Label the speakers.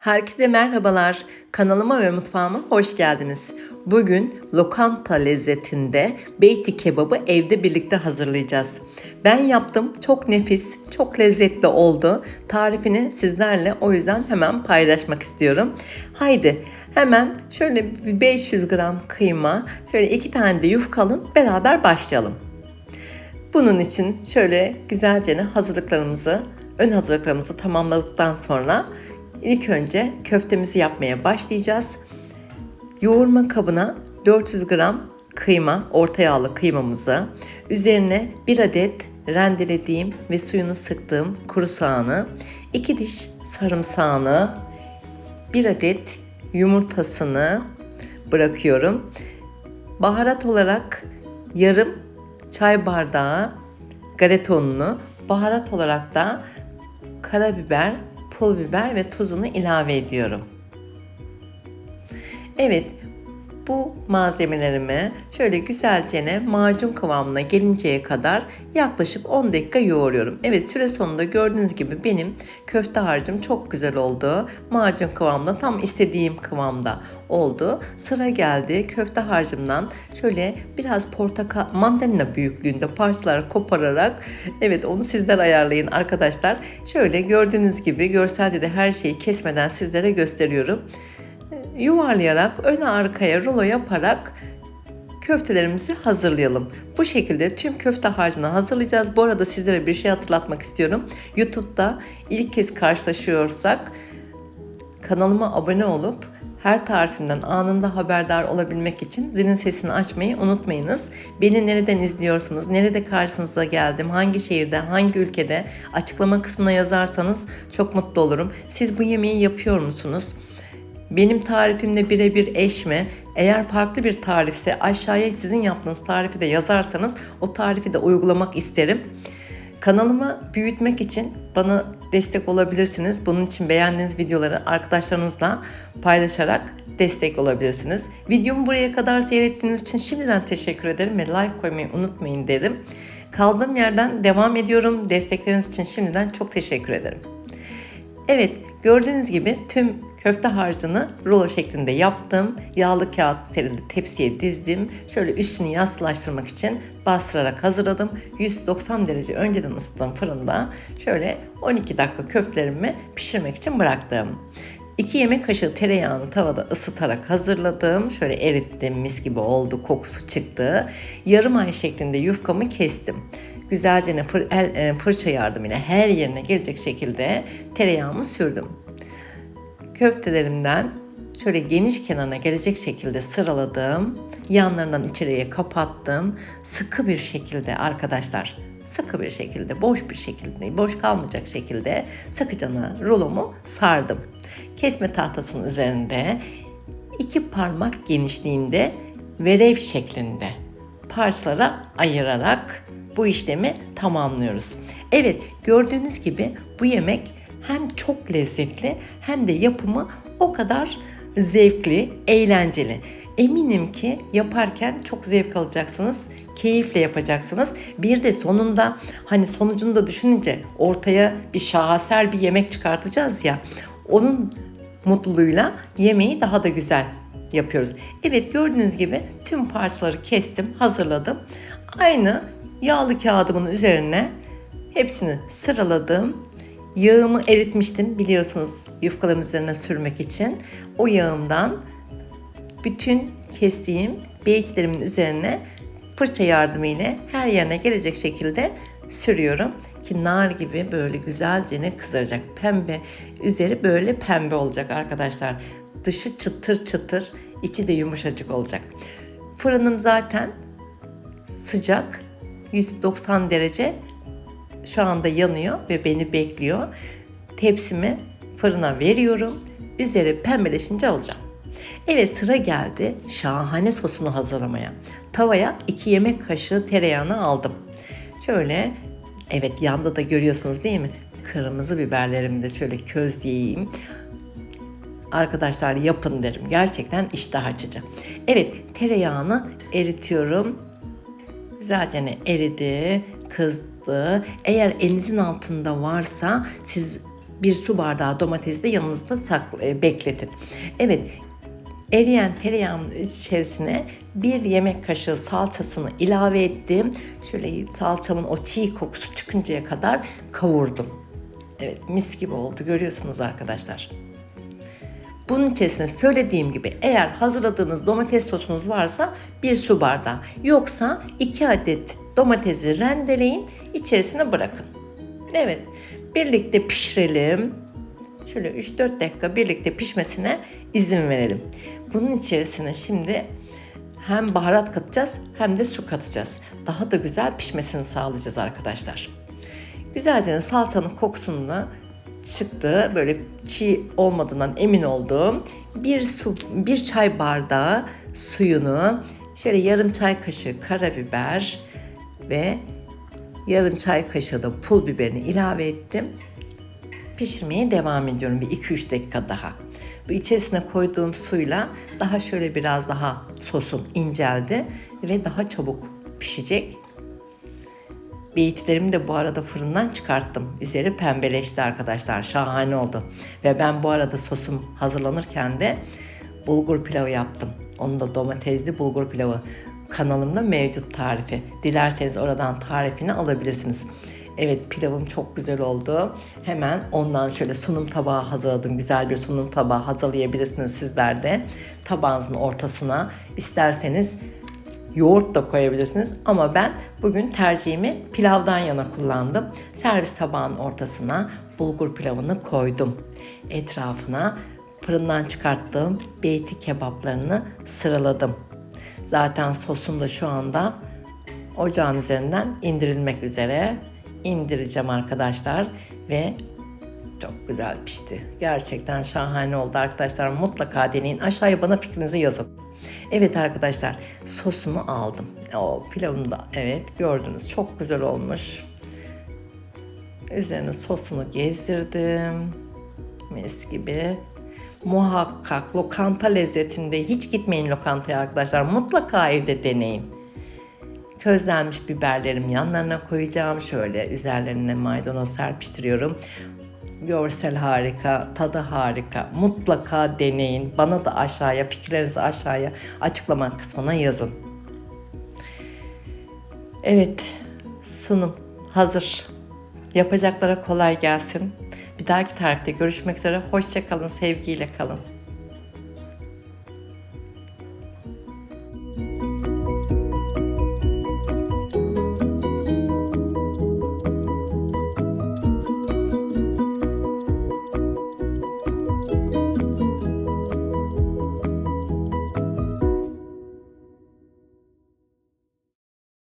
Speaker 1: Herkese merhabalar. Kanalıma ve mutfağıma hoş geldiniz. Bugün lokanta lezzetinde beyti kebabı evde birlikte hazırlayacağız. Ben yaptım. Çok nefis, çok lezzetli oldu. Tarifini sizlerle o yüzden hemen paylaşmak istiyorum. Haydi hemen şöyle bir 500 gram kıyma, şöyle iki tane de yufka alın. Beraber başlayalım. Bunun için şöyle güzelce hazırlıklarımızı, ön hazırlıklarımızı tamamladıktan sonra ilk önce köftemizi yapmaya başlayacağız. Yoğurma kabına 400 gram kıyma, orta yağlı kıymamızı, üzerine 1 adet rendelediğim ve suyunu sıktığım kuru soğanı, 2 diş sarımsağını, 1 adet yumurtasını bırakıyorum. Baharat olarak yarım çay bardağı galeta ununu, baharat olarak da karabiber, pul biber ve tuzunu ilave ediyorum. Evet, bu malzemelerimi şöyle güzelce macun kıvamına gelinceye kadar yaklaşık 10 dakika yoğuruyorum. Evet süre sonunda gördüğünüz gibi benim köfte harcım çok güzel oldu. Macun kıvamda tam istediğim kıvamda oldu. Sıra geldi köfte harcımdan şöyle biraz portakal mandalina büyüklüğünde parçalar kopararak evet onu sizler ayarlayın arkadaşlar. Şöyle gördüğünüz gibi görselde de her şeyi kesmeden sizlere gösteriyorum yuvarlayarak öne arkaya rulo yaparak köftelerimizi hazırlayalım. Bu şekilde tüm köfte harcını hazırlayacağız. Bu arada sizlere bir şey hatırlatmak istiyorum. YouTube'da ilk kez karşılaşıyorsak kanalıma abone olup her tarifimden anında haberdar olabilmek için zilin sesini açmayı unutmayınız. Beni nereden izliyorsunuz, nerede karşınıza geldim, hangi şehirde, hangi ülkede açıklama kısmına yazarsanız çok mutlu olurum. Siz bu yemeği yapıyor musunuz? Benim tarifimle birebir eş mi? Eğer farklı bir tarifse aşağıya sizin yaptığınız tarifi de yazarsanız o tarifi de uygulamak isterim. Kanalımı büyütmek için bana destek olabilirsiniz. Bunun için beğendiğiniz videoları arkadaşlarınızla paylaşarak destek olabilirsiniz. Videomu buraya kadar seyrettiğiniz için şimdiden teşekkür ederim ve like koymayı unutmayın derim. Kaldığım yerden devam ediyorum. Destekleriniz için şimdiden çok teşekkür ederim. Evet, gördüğünüz gibi tüm köfte harcını rulo şeklinde yaptım. Yağlı kağıt serildi tepsiye dizdim. Şöyle üstünü yaslaştırmak için bastırarak hazırladım. 190 derece önceden ısıttığım fırında şöyle 12 dakika köftelerimi pişirmek için bıraktım. 2 yemek kaşığı tereyağını tavada ısıtarak hazırladım. Şöyle erittim, mis gibi oldu, kokusu çıktı. Yarım ay şeklinde yufkamı kestim güzelce fır, el, e, fırça yardımıyla her yerine gelecek şekilde tereyağımı sürdüm. Köftelerimden şöyle geniş kenarına gelecek şekilde sıraladım. Yanlarından içeriye kapattım. Sıkı bir şekilde arkadaşlar sıkı bir şekilde, boş bir şekilde, boş kalmayacak şekilde sıkıcana rulomu sardım. Kesme tahtasının üzerinde iki parmak genişliğinde verev şeklinde parçalara ayırarak bu işlemi tamamlıyoruz. Evet gördüğünüz gibi bu yemek hem çok lezzetli hem de yapımı o kadar zevkli, eğlenceli. Eminim ki yaparken çok zevk alacaksınız, keyifle yapacaksınız. Bir de sonunda hani sonucunu da düşününce ortaya bir şaheser bir yemek çıkartacağız ya. Onun mutluluğuyla yemeği daha da güzel yapıyoruz. Evet gördüğünüz gibi tüm parçaları kestim, hazırladım. Aynı yağlı kağıdımın üzerine hepsini sıraladım. Yağımı eritmiştim biliyorsunuz yufkaların üzerine sürmek için. O yağımdan bütün kestiğim beyitlerimin üzerine fırça yardımıyla her yerine gelecek şekilde sürüyorum ki nar gibi böyle güzelce ne kızaracak. Pembe, üzeri böyle pembe olacak arkadaşlar. Dışı çıtır çıtır, içi de yumuşacık olacak. Fırınım zaten sıcak. 190 derece şu anda yanıyor ve beni bekliyor. Tepsimi fırına veriyorum. Üzeri pembeleşince alacağım. Evet sıra geldi şahane sosunu hazırlamaya. Tavaya 2 yemek kaşığı tereyağını aldım. Şöyle evet yanda da görüyorsunuz değil mi? Kırmızı biberlerimi de şöyle közleyeyim. Arkadaşlar yapın derim. Gerçekten iştah açıcı. Evet tereyağını eritiyorum. Güzelce eridi, kızdı. Eğer elinizin altında varsa siz bir su bardağı domatesi de yanınızda sakla, e, bekletin. Evet Eriyen tereyağının içerisine bir yemek kaşığı salçasını ilave ettim. Şöyle salçamın o çiğ kokusu çıkıncaya kadar kavurdum. Evet mis gibi oldu görüyorsunuz arkadaşlar. Bunun içerisine söylediğim gibi eğer hazırladığınız domates sosunuz varsa bir su bardağı. Yoksa 2 adet domatesi rendeleyin içerisine bırakın. Evet birlikte pişirelim. Şöyle 3-4 dakika birlikte pişmesine izin verelim. Bunun içerisine şimdi hem baharat katacağız hem de su katacağız. Daha da güzel pişmesini sağlayacağız arkadaşlar. Güzelce salçanın kokusunu çıktı. Böyle çiğ olmadığından emin olduğum bir su, bir çay bardağı suyunu şöyle yarım çay kaşığı karabiber ve yarım çay kaşığı da pul biberini ilave ettim pişirmeye devam ediyorum bir 2-3 dakika daha. Bu içerisine koyduğum suyla daha şöyle biraz daha sosum inceldi ve daha çabuk pişecek. Beyitlerimi de bu arada fırından çıkarttım. Üzeri pembeleşti arkadaşlar. Şahane oldu. Ve ben bu arada sosum hazırlanırken de bulgur pilavı yaptım. Onu da domatesli bulgur pilavı kanalımda mevcut tarifi. Dilerseniz oradan tarifini alabilirsiniz. Evet pilavım çok güzel oldu. Hemen ondan şöyle sunum tabağı hazırladım. Güzel bir sunum tabağı hazırlayabilirsiniz sizler de. Tabağınızın ortasına isterseniz yoğurt da koyabilirsiniz ama ben bugün tercihimi pilavdan yana kullandım. Servis tabağının ortasına bulgur pilavını koydum. Etrafına fırından çıkarttığım beyti kebaplarını sıraladım. Zaten sosum da şu anda ocağın üzerinden indirilmek üzere indireceğim arkadaşlar ve çok güzel pişti. Gerçekten şahane oldu arkadaşlar. Mutlaka deneyin. Aşağıya bana fikrinizi yazın. Evet arkadaşlar sosumu aldım. O pilavını da evet gördünüz çok güzel olmuş. Üzerine sosunu gezdirdim. Mis gibi. Muhakkak lokanta lezzetinde hiç gitmeyin lokantaya arkadaşlar. Mutlaka evde deneyin. Közlenmiş biberlerim yanlarına koyacağım. Şöyle üzerlerine maydanoz serpiştiriyorum. Görsel harika, tadı harika. Mutlaka deneyin. Bana da aşağıya, fikirlerinizi aşağıya açıklama kısmına yazın. Evet, sunum hazır. Yapacaklara kolay gelsin. Bir dahaki tarifte görüşmek üzere. Hoşçakalın, sevgiyle kalın.